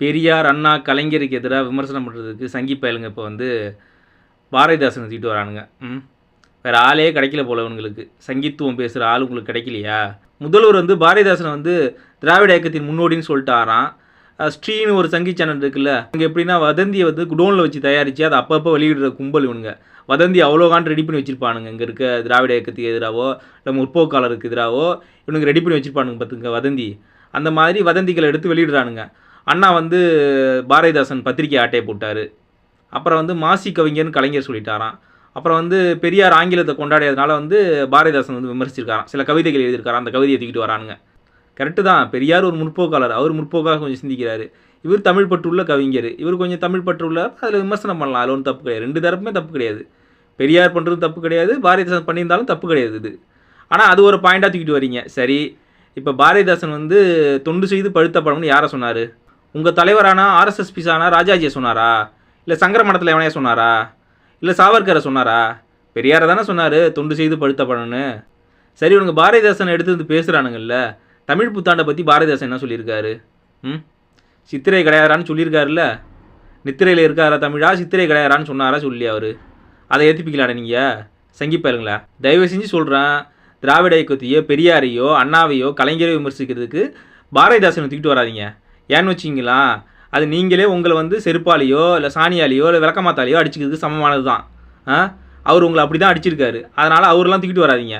பெரியார் அண்ணா கலைஞருக்கு எதிராக விமர்சனம் பண்ணுறதுக்கு சங்கி பயலுங்க இப்போ வந்து பாரதிதாசன் தூக்கிட்டு வரானுங்க. ம்? வேறு ஆளே கிடைக்கல போல இவங்களுக்கு சங்கித்துவம் பேசுகிற ஆள் உங்களுக்கு கிடைக்கலையா? முதல்வர் வந்து பாரதிதாசனை வந்து திராவிட இயக்கத்தின் முன்னோடின்னு சொல்லிட்டாராம். ஸ்ரீனு ஒரு சங்கி சேனல் இருக்குல்ல இங்கே எப்படின்னா வதந்தியை வந்து குடோனில் வச்சு தயாரித்து அதை அப்பப்போ வெளியிடுற கும்பல் இவனுங்க. வதந்தி அவ்வளோ காண்டு ரெடி பண்ணி வச்சுருப்பானுங்க. இங்கே இருக்க திராவிட இயக்கத்துக்கு எதிராகவோ இல்லை முற்போக்காளருக்கு எதிராகவோ இவனுக்கு ரெடி பண்ணி வச்சிருப்பானுங்க பார்த்துங்க வதந்தி. அந்த மாதிரி வதந்திகளை எடுத்து வெளியிடுறானுங்க. அண்ணா வந்து பாரதிதாசன் பத்திரிக்கை ஆட்டையை போட்டார். அப்புறம் வந்து மாசி கவிஞர்னு கலைஞர் சொல்லிட்டாராம். அப்புறம் வந்து பெரியார் ஆங்கிலத்தை கொண்டாடியதுனால வந்து பாரதிதாசன் வந்து விமர்சிச்சிருக்காராம். சில கவிதைகள் எழுதியிருக்காராம். அந்த கவிதையை தூக்கிட்டு வரானுங்க. கரெக்டு தான். பெரியார் ஒரு முற்போக்காளர். அவர் முற்போக்காக கொஞ்சம் சிந்திக்கிறாரு. இவர் தமிழ் பற்றுள்ள கவிஞர். இவர் கொஞ்சம் தமிழ் பற்றுள்ள அதில் விமர்சனம் பண்ணலாம். அதில் ஒன்றும் தப்பு கிடையாது. ரெண்டு தரப்புமே தப்பு கிடையாது. பெரியார் பண்ணுறதும் தப்பு கிடையாது. பாரதிதாசன் பண்ணியிருந்தாலும் தப்பு கிடையாது இது. ஆனால் அது ஒரு பாயிண்டாக தூக்கிட்டு வரீங்க. சரி. இப்போ பாரதிதாசன் வந்து தொண்டு செய்து பழுத்த படம்னு யாரை சொன்னார்? உங்கள் தலைவரானா ஆர்எஸ்எஸ் பிசானா ராஜாஜியை சொன்னாரா? இல்லை சங்கர மடத்தில் எவனையா சொன்னாரா? இல்லை சாவர்கரை சொன்னாரா? பெரியாரை தானே சொன்னார் தொண்டு செய்து பழுத்த படம்னு சரி உனக்கு பாரதிதாசன் எடுத்து வந்து பேசுகிறானுங்கல்ல தமிழ் புத்தாண்டை பற்றி பாரதிதாசன் என்ன சொல்லியிருக்காரு? ம்? சித்திரை கிடையாதான்னு சொல்லியிருக்காருல்ல? நித்திரையில் இருக்காரா தமிழா? சித்திரை கிடையாதான்னு சொன்னாரா சொல்லி அவர். அதை ஏற்றிப்பிக்கலாடா நீங்கள் சங்கிப்பாருங்களா தயவு செஞ்சு சொல்கிறேன் திராவிட இயக்கத்தையோ பெரியாரையோ அண்ணாவையோ கலைஞரை விமர்சிக்கிறதுக்கு பாரதிதாசனை தூக்கிட்டு வராதீங்க. ஏன்னு வச்சிங்களா? அது நீங்களே உங்களை வந்து செருப்பாலேயோ இல்லை சாணியாலேயோ இல்லை விளக்கமாத்தாலேயோ அடிச்சுக்கிறதுக்கு சமமானது தான் ஆ? அவர் உங்களை அப்படி தான் அடிச்சிருக்காரு. அதனால் அவரெல்லாம் தூக்கிட்டு வராதீங்க.